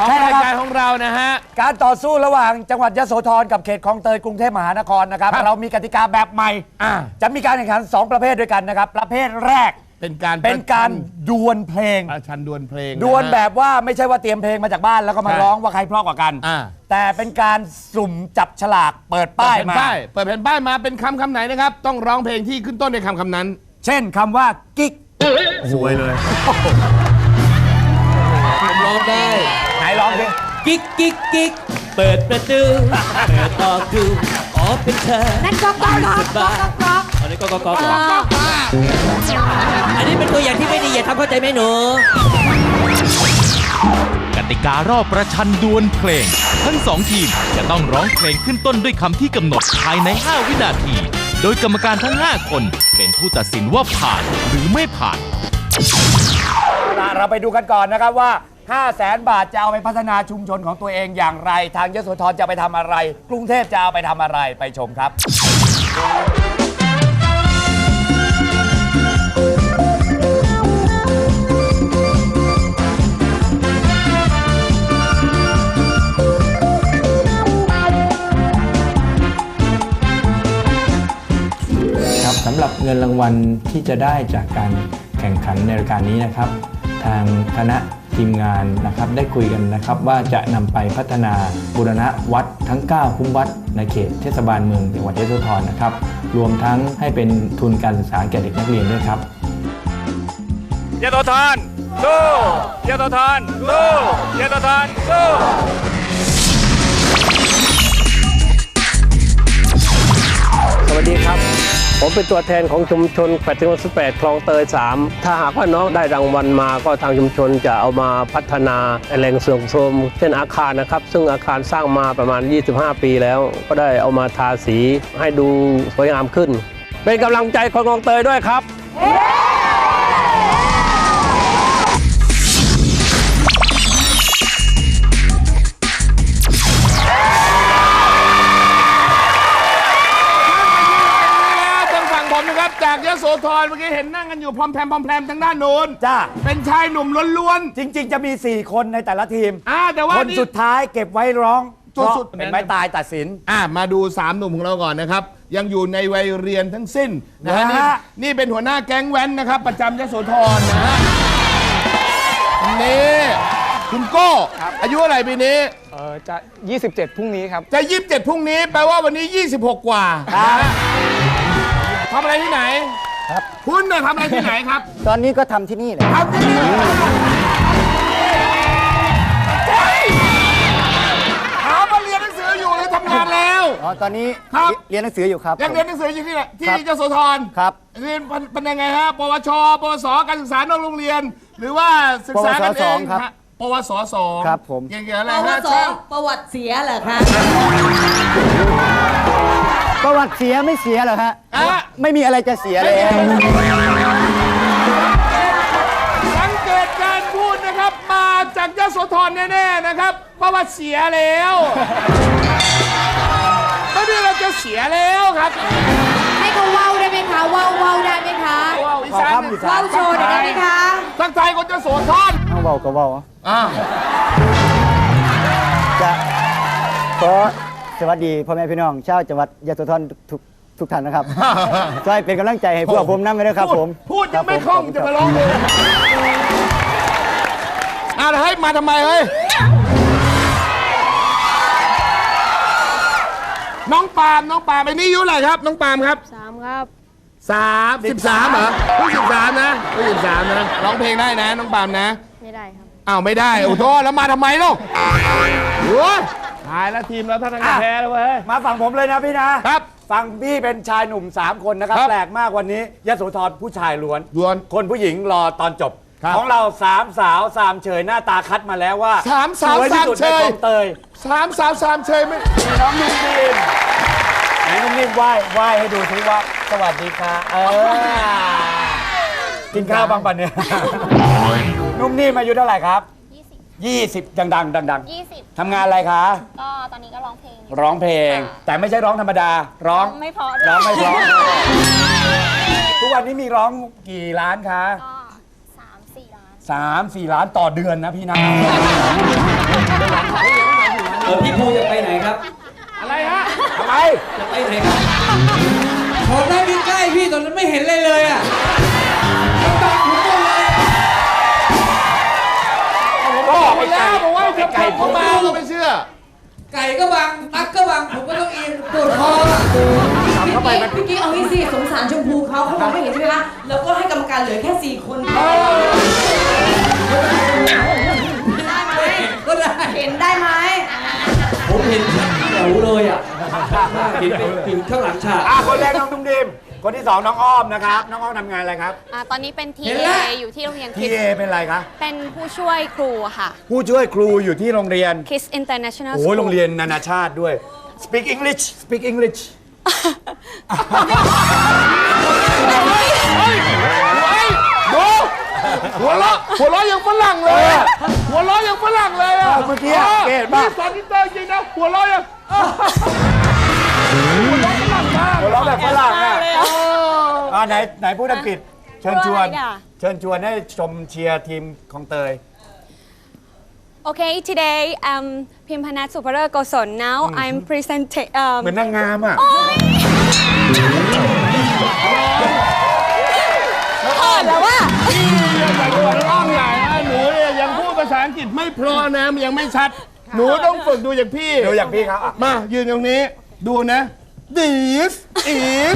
ของใช่รายคการบของเรานะฮะ การต่อสู้ระหว่างจังหวัดยโสธรกับเขตคลองเตยกรุงเทพมหานครนะครับครับเรามีกติกาแบบใหม่อ่าจะมีการแข่งขัน 2 ประเภทด้วยกันนะครับ ประเภทแรกเป็นการเป็นการดวลเพลงประชันดวลเพลงะดวลฮะแบบว่าไม่ใช่ว่าเตรียมเพลงมาจากบ้านแล้วก็มาใช่ร้องว่าใครเพราะกว่ากันอ่าแต่เป็นการสุ่มจับฉลากเปิดป้ายเปิดมาแผ่นป้ายเปิดแผ่นป้ายมาเป็นคำคำไหนนะครับ ต้องร้องเพลงที่ขึ้นต้นด้วยคำคำนั้น เช่นคำว่ากิ๊กสวยเลยผมร้องได้ไหน ร้องดิกิ๊กกิ๊กกิ๊กเปิดประตูเปิดออกดูอ๋อเป็นเธอนั่นก็ก๊อกก๊อกก๊อกก๊อกก๊อกอันนี้ก็ก็ก็อันนี้เป็นตัวอย่างที่ไม่ดีอย่าทำเข้าใจไหมหนูกติการอบประชันดวลเพลง ทั้งสองทีมจะต้องร้องเพลงขึ้นต้นด้วยคำที่กำหนดภายใน 5 วินาที โดยกรรมการทั้ง 5 คนเป็นผู้ตัดสินว่าผ่านหรือไม่ผ่านเอาล่ะเราไปดูกันก่อนนะครับว่า 5 0 0แสนบาทจะเอาไปพัฒนาชุมชนของตัวเองอย่างไร ทางยโสธรจะไปทำอะไร กรุงเทพจะเอาไปทำอะไรไปชมครับ ครับสำหรับเงินรางวัลที่จะได้จากการแข่งขันในรายการนี้นะครับ ทางคณะ ทีมงานนะครับได้คุยกันนะครับว่าจะนำไปพัฒนาบูรณะวัดทั้ง 9 คุ้มวัดในเขตเทศบาลเมืองจังหวัดยโสธรนะครับรวมทั้งให้เป็นทุนการศึกษาแก่เด็กนักเรียนด้วยครับยโสธรสู้ยโสธรสู้ยโสธรสู้สวัสดีครับ ผมเป็นตัวแทนของชุมชนแฟลตที่18คลองเตย 3 ถ้าหากว่าน้องได้รางวัลมาก็ทางชุมชนจะเอามาพัฒนาแหล่งเสื่อมโทรมเช่นอาคารนะครับ ซึ่งอาคารสร้างมาประมาณ 25 ปีแล้ว ก็ได้เอามาทาสีให้ดูสวยงามขึ้น เป็นกำลังใจคนคลองเตยด้วยครับ จากยโสธรเมื่อกี้เห็นนั่งกันอยู่พร้อมแพมพร้อมแพมทางด้านโน้นจ้าเป็นชายหนุ่มล้วนจริง ๆ จะมี 4 คนในแต่ละทีม ๆอ่าแต่ว่าคนนี่ สุดท้ายเก็บไว้ร้องจุดสุดเพราะเป็นไม้ตายตัดสิน อ่ามาดูสามหนุ่มของเราก่อนนะครับ ยังอยู่ในวัยเรียนทั้งสิ้นนะฮะนะนี่ฮะ นี่เป็นหัวหน้าแก๊งแว้นนะครับ ประจำยโสธรนะฮะนี่คุณโก้ อายุอะไรปีนี้ เออจะ 27 พรุ่งนี้ครับ จะ 27พรุ่งนี้ แปลว่าวันนี้ 26 กว่าทำอะไรที่ไหน ครับคุณน่ะทำอะไรที่ไหนครับตอนนี้ก็ทำที่นี่แหละทำที่นี่ถามว่าเรียนหนังสืออยู่หรือทำงานแล้ว อ๋อตอนนี้ครับ เรียนหนังสืออยู่ครับ ยังเรียนหนังสืออยู่ที่ไหนที่ครับยโสธรครับเรียนเป็นเป็นยังไงฮะปวช ปวส การศึกษานอกโรงเรียน หรือว่าศึกษากันเองปวสสองครับฮะปวสสองครับผมเกี่ยวกับอะไรปวฮะสใช่ ประวัติเสียเหรอคะ ประวัติเสียไม่เสียเหรอฮะอะไม่มีอะไรจะเสียเลยฮะสังเกตการพูดนะครับ มาจากยโสธรแน่ๆนะครับเพราะว่าเสียแล้วไม่ได้เราจะเสียแล้วครับให้เขาเว้าได้ไหมคะเว้าเว้าได้ไหมคะว้าวอีสานเว้าโชว์หน่อยได้ไหมคะทักทายคนจะโสธรเอาเบาก็เบาอ่าจะขอ สวัสดีพ่อแม่พี่น้องชาวจังหวัดยะโสธรทุกทุกท่านนะครับ ช่วยเป็นกำลังใจให้พวกผมนั่นไปด้วยครับพูดผมพูดยังไม่รับผคล่องจะมาร้องเพลงอะเฮ้ยมาทำไมเฮ้ยน้องปาล์มน้องปาล์มไอ้นี่อายุเท่าไหร่ครับ น้องปาล์มครับสามครับสามสิบสามเหรอเพิ่งสิบสามนะเพิ่งสิบสามนะร้องเพลงได้นะ น้องปาล์มนะ ไม่ได้ครับอ้าวไม่ได้โอ้โหแล้วมาทำไมลูกโอ้ย ตายแล้วทีมเราท่าทางจะแพ้แล้วเว้ย มาฝั่งผมเลยนะพี่นะครับฝั่งพี่เป็นชายหนุ่ม 3 คนนะครับ ครับ แปลกมากวันนี้ยโสธรผู้ชายล้วนล้วน คนผู้หญิงรอตอนจบ ครับของเราสามสาวสามเฉยหน้าตาคัดมาแล้วว่าสามสาววยที่สุดสามเฉยในคลองเตยสามสาวสามเชยไม่มีน้องนุ่มนิ่มไหนนุ่มนิ่มไหว้ไหว้ให้ดูซิว่าสวัสดีค่ะเออกินข้าวบ้างปะเนี่ย นุ่มนิ่มอายุเท่าไหร่ครับ 20 20 ดังๆดัง20ๆทำงานอะไรคะ ก็ตอนนี้ก็ร้องเพลงอยู่ร้องเพลง แต่ไม่ใช่ร้องธรรมดา ร้อง ไม่เพราะร้องไม่เพราะทุกวันนี้มีร้องกี่ล้านคะก็3 4ล้าน สามสี่ล้านต่อเดือนนะพี่นะ เออพี่ภูจะไปไหนครับ อะไรฮะทำไม จะไปไหนครับผมได้ใกล้ๆพี่ตอนนั้นไม่เห็นเลยเลยอะ ไปไปไกลแล้วบอกว่าจะไกลทำเขามาเราไม่เชื่อ ไก่ก็บังตักก็บังผมก็ต้องเอียงปวดคออะเข้าไปมันพี่กิ๊กเอางี้สิสงสารชมพูเขาเขามองไม่เห็นใช่ไหมคะแล้วก็ให้กรรมการเหลือแค่สี่คนได้ไหมก็ได้เห็นได้ไหมผมเห็นแถวเลยอะเห็นเป็นผิวข้างหลังฉากอะคนแรกน้องตุ้มดิม คนที่สองน้องอ้อมนะครับน้องอ้อมทำงานอะไรครับ อ่าตอนนี้เป็นทีเห็นแล้ว อยู่ที่โรงเรียนทีคิดเอเป็นอะไรคะเป็นผู้ช่วยครูค่ะ ผู้ช่วยครูอยู่ที่โรงเรียน Kids International โอ้ School ยโรงเรียนนานาชาติด้วย speak English speak English ดูหัวเราะหัวเราะยังฝรั่งเลยอะหัวเราะยังฝรั่งเลยอะเมื่อกี้อะเกดป่ะ นี่สอนอินเตอร์จริงนะหัวเราะยังหัวเราะฝรั่งมาก หัวเราะแบบฝรั่งอะเลยอะอ่าไหนไหนพูดอังกฤษ เชิญชวน พูดอะไรอะ เชิญชวนให้ชมเชียร์ทีมของเตย Okay today um พิมพนัทสุภเริศโกศล now I'm presenting um เหมือนนางงามอะเขินแล้วว่าแต่ตัวอ้อมใหญ่นะหนูเนี่ยยังพูดภาษาอังกฤษไม่เพราะนะมันยังไม่ชัด หนูต้องฝึกดูอย่างพี่ดูอย่างพี่ครับอะมายืนตรงนี้ดูนะ this is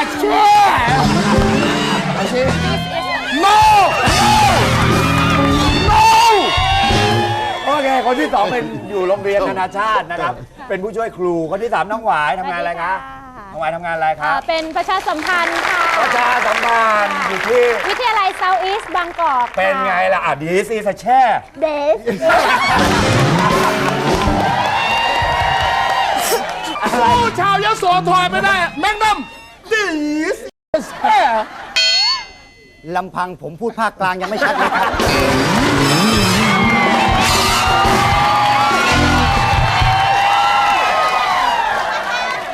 a chair no no โอเค คนที่สองเป็นอยู่โรงเรียนนานาชาตินะครับ เป็นผู้ช่วยครู คนที่สามน้องหวายทำงานอะไรคะน้องหวายทำงานอะไรคะอ่าเป็นประชาสัมพันธ์ค่ะ ประชาสัมพันธ์อยู่ที่ วิทยาลัยเซาท์อีสต์บางกอก เป็นไงล่ะอะดีซีสแช่เดส สู้ชาวยโสธรไม่ได้ แม่งดำ this is a ลำพังผมพูดภาคกลางยังไม่ชัดเลยครับ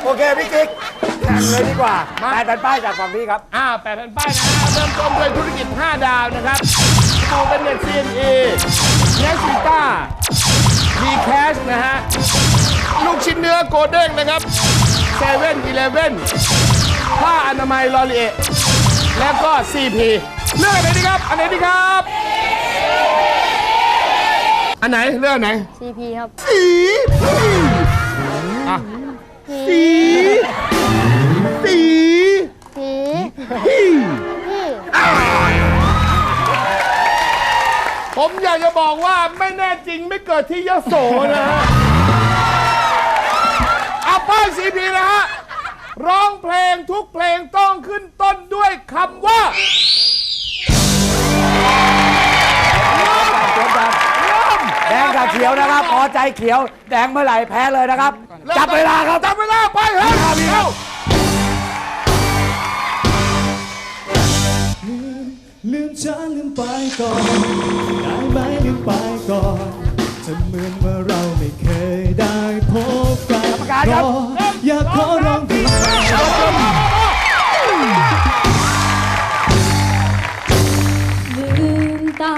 โอเคพี่กิ๊กแข่งเลยดีกว่าแปดแผ่นป้ายจากฝั่งพี่ครับ อ่าแปดแผ่นป้ายนะฮะเริ่มต้นด้วยธุรกิจ 5 ดาวนะครับดูเป็นเน็ต CNA เนสิต้ามีแคชนะฮะลู กชิ้นเนื้อโกเด้งนะครับเซเว่นอีเลฟเว่นผ้าอนามัยลอรีเอแล้วก็ CP เลือกอันไหนดีครับ อันไหนดีครับ อันไหนเลือกอันไหน CP ครับ สีอะสีสีสีผมอยากจะบอกว่าไม่แน่จริงไม่เกิดที่ยโสนะฮะ เอาป้ายสีพีนะฮะ ร้องเพลงทุกเพลงต้องขึ้นต้นด้วยคำว่าแดงกับเขียวนะครับ พอใจเขียว แดงเมื่อไหร่แพ้เลยนะครับ จับเวลาครับ จับเวลาไปเฮ้ยเร็วลืมฉันลืมไปก่อน ได้ไหมลืมไปก่อนจะเหมือนว่าเรา กรรมการครับก็อยากขอร้องดีลืมตา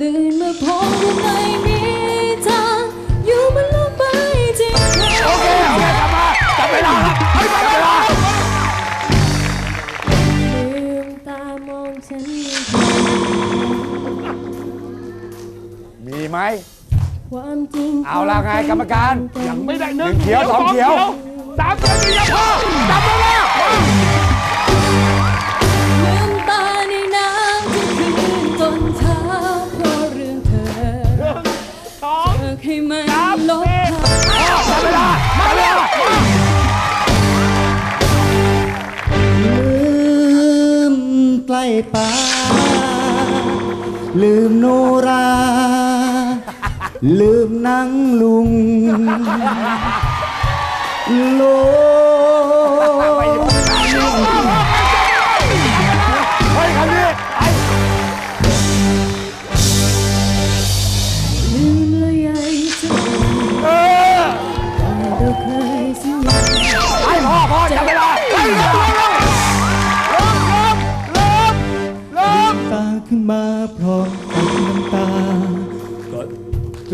ตื่นมาพบว่าไม่มีทางอยู่บนโลกใบจริงโอเคโอเคกลับมาจับเวลาครับเฮ้ยจับเวลาลืมตามองฉัน มีไหม ความจริงเอาละไงกรรมการยังไม่ได้หนึ่งหนึ่งเขียวสองเขียวสามเขียวสี่ยังพอจับเวลาลืมตาในน้ำที่คืนจนเช้าเพราะเรื่องเธอสองเธอให้มันสามลบสี่จับเวลาจับเวลาลืมใกล้ป่าลืมโนรา ลืมนั่งลุงโลเ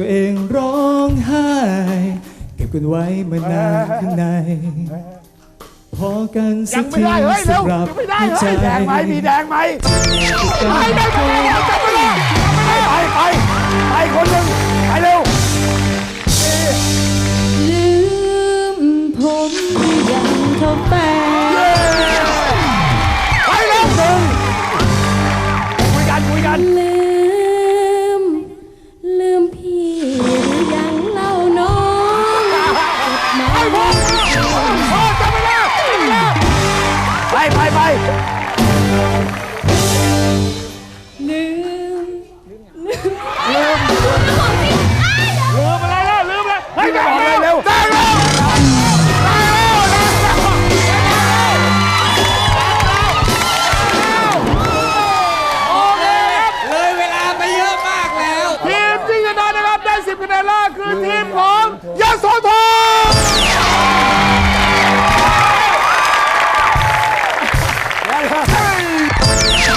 ตัวเองร้องไห้เก็บกันไว้มานานข้างใน พอกันสักทีสำหรับใจแดงไหมมีแดงไหมไม่ได้ไม่ได้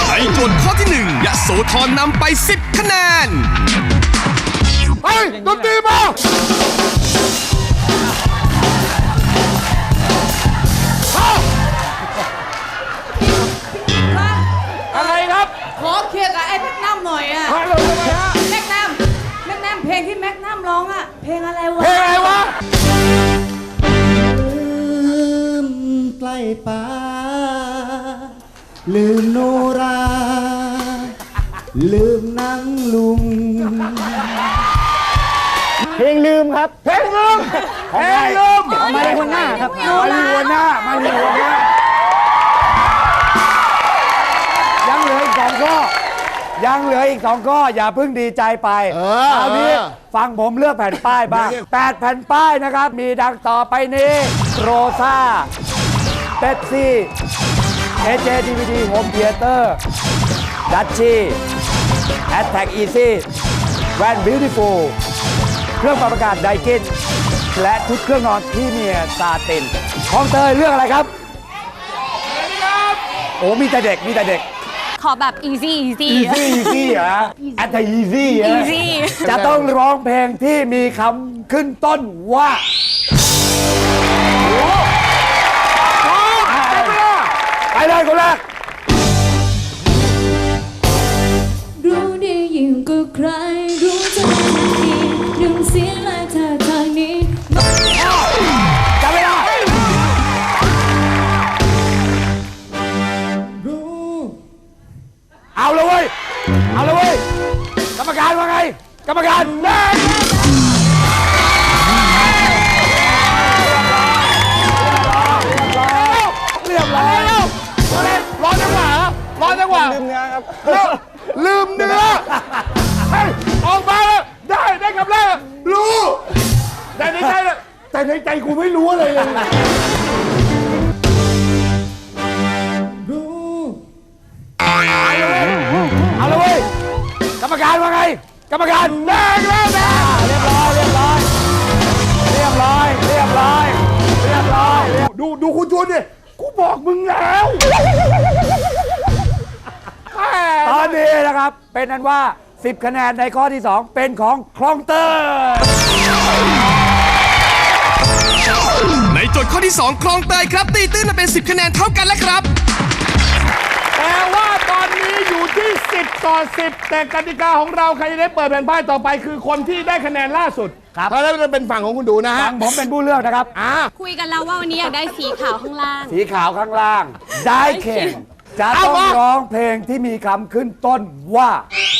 ในโจทย์ข้อที่1ยะโสธรนำไป 10 คะแนนเฮ้ยดนตรีมาอะไรครับขอเคลียร์กับไอ้แม็กนัมหน่อยอะมาเลยทำไมฮะแม็กนัมแม็กนัมเพลงที่แม็กนัมร้องอะเพลงอะไรวะเพลงอะไรวะ ลืมใกล้ป่า ลืมโนรา ลืมหนังลุง เพลงลืมครับเพลงลืมเพลงลืมมาในคนหน้าครับมาลีหัวหน้ามาลีหัวหน้ายังเหลืออีกสองข้อยังเหลืออีกสองข้ออย่าเพิ่งดีใจไปเออคราวนี้เออฟังผมเลือกแผ่นป้ายบ้างเลือกแปดแผ่นป้ายนะครับ มีดังต่อไปนี้โรซาเบปซี่ เอเจดีวีดีโฮมเทเตอร์ดัชชี่แอตแทกอีซี่แวนบิวตี้ฟูลเครื่องปรับอากาศไดกินและทุกเครื่องนอนที่มีซาตินของเตยเรื่องอะไรครับ โอ้ มีแต่เด็ก มีแต่เด็ก ขอแบบ easy easy easy easy เหรออันแต่ easy เหรอ easy จะต้องร้องเพลงที่มีคำขึ้นต้นว่า ไปเลยคนแรก รู้ดียิ่งกว่าใคร รู้เธอดีหนึ่งเสียงและท่าทางนี้ จับเวลารู้เอาเลยเว้ย เอาเลยเว้ย กรรมการว่าไง กรรมการแดงะรอจังหวะลืมเนื้อครับลืมเนื้อเฮ้ยออกมาแล้วได้ได้คำแรกรู้แต่ในใจน่ะแต่ในใจกูไม่รู้อะไรเลยรู้เอาเลยเว้ยกรรมการว่าไง กรรมการแดงแล้วแดงเรียบร้อยเรียบร้อยเรียบร้อยเรียบร้อยเรียบร้อยเรียบดูดูคุณจูนดิกูบอกมึงแล้วแม่ ตอนนี้นะครับ เป็นนั้นว่า 10 คะแนนในข้อที่ 2 เป็นของคลองเตอร์ในโจทย์ข้อที่ 2 คลองเตยครับ ตีตื้นมาเป็น 10 คะแนนเท่ากันแล้วครับ แต่ว่าตอนนี้อยู่ที่ 10 ต่อ 10 แต่กติกาของเราใครจะได้เปิดแผ่นป้ายต่อไป คือคนที่ได้คะแนนล่าสุดครับเพราะฉะนั้นจะเป็นฝั่งของคุณดูนะฮะฟังผมเป็นผู้เลือกนะครับ อ่า คุยกันแล้วว่าวันนี้อยากได้สีขาวข้างล่าง สีขาวข้างล่าง ได้เข่ง จะเอาต้องมาร้องเพลงที่มีคำขึ้นต้นว่าเ